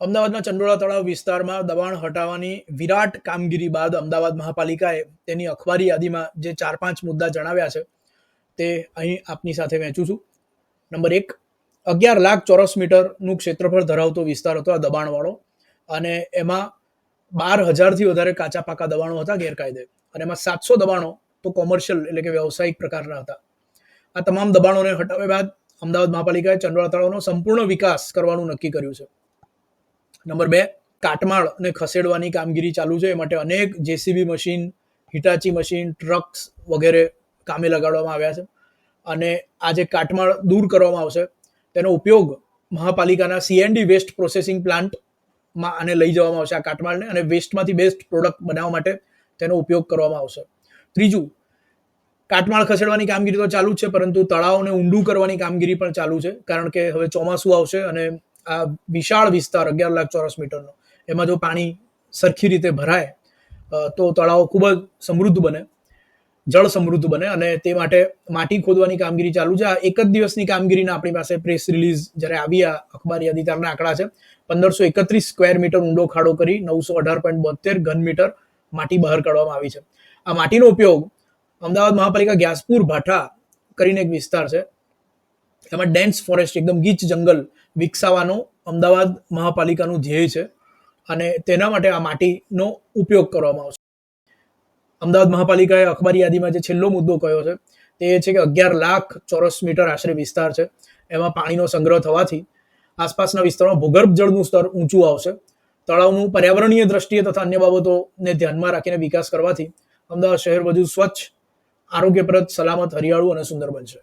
અમદાવાદના ચંડોળા તળાવ વિસ્તારમાં દબાણ હટાવવાની વિરાટ કામગીરી બાદ અમદાવાદ મહાપાલિકાએ તેની અખબારી યાદીમાં જે ચાર પાંચ મુદ્દા જણાવ્યા છે, તે અહીં આપની સાથે વહેંચું છું. નંબર એક, અગિયાર લાખ ચોરસ મીટરનું ક્ષેત્રફળ ધરાવતો વિસ્તાર હતો આ દબાણવાળો અને એમાં બાર હજારથી વધારે કાચા પાકા દબાણો હતા ગેરકાયદે અને એમાં સાતસો દબાણો તો કોમર્શિયલ એટલે કે વ્યવસાયિક પ્રકારના હતા. આ તમામ દબાણોને હટાવ્યા બાદ અમદાવાદ મહાપાલિકાએ ચંડોળા તળાવનો સંપૂર્ણ વિકાસ કરવાનું નક્કી કર્યું છે. નંબર બે કાટમાળને ખસેડવાની કામગીરી ચાલુ છે. એ માટે અનેક JCB machine, Hitachi machine, trucks વગેરે કામે લગાડવામાં આવ્યા છે. અને આ જે કાટમાળ દૂર કરવામાં આવશે, તેનો ઉપયોગ મહાપાલિકાના સીએનડી વેસ્ટ પ્રોસેસિંગ પ્લાન્ટમાં આને લઈ જવામાં આવશે આ કાટમાળને અને વેસ્ટમાંથી બેસ્ટ પ્રોડક્ટ બનાવવા માટે તેનો ઉપયોગ કરવામાં આવશે. ત્રીજું, કાટમાળ ખસેડવાની કામગીરી તો ચાલુ જ છે, પરંતુ તળાવને ઊંડું કરવાની કામગીરી પણ ચાલુ છે, કારણ કે હવે ચોમાસું આવશે અને આ વિશાળ વિસ્તાર, અગિયાર લાખ ચોરસ મીટરનો, એમાં જો પાણી સરખી રીતે ભરાય તો તળાવ ખૂબ જ સમૃદ્ધ બને, જળ સમૃદ્ધ બને અને તે માટે માટી ખોદવાની કામગીરી ચાલુ છે. આ એક જ દિવસની કામગીરીના આપણી પાસે પ્રેસ રિલીઝ જ્યારે આવી આ અખબારી યાદી આંકડા છે. પંદરસો એકત્રીસ સ્ક્વેર મીટર ઊંડો ખાડો કરી નવસો અઢાર પોઈન્ટ બોતેર ઘન મીટર માટી બહાર કાઢવામાં આવી છે. આ માટીનો ઉપયોગ અમદાવાદ મહાપાલિકા ગ્યાસપુર ભાઠા કરીને એક વિસ્તાર છે. એમાં ડેન્સ ફોરેસ્ટ એકદમ ગીચ જંગલ વિકસાવવાનો અમદાવાદ મહાપાલિકાનું ધ્યેય છે અને તેના માટે આ માટીનો ઉપયોગ કરવામાં આવશે. અમદાવાદ મહાપાલિકાએ અખબારી યાદીમાં જે છેલ્લો મુદ્દો કયો છે, તે એ છે કે અગિયાર લાખ ચોરસ મીટર આશરે વિસ્તાર છે. એમાં પાણીનો સંગ્રહ થવાથી આસપાસના વિસ્તારમાં ભૂગર્ભ જળનું સ્તર ઊંચું આવશે. તળાવનું પર્યાવરણીય દ્રષ્ટિએ તથા અન્ય બાબતોને ધ્યાનમાં રાખીને વિકાસ કરવાથી અમદાવાદ શહેર વધુ સ્વચ્છ, આરોગ્યપ્રદ, સલામત, હરિયાળું અને સુંદર બનશે.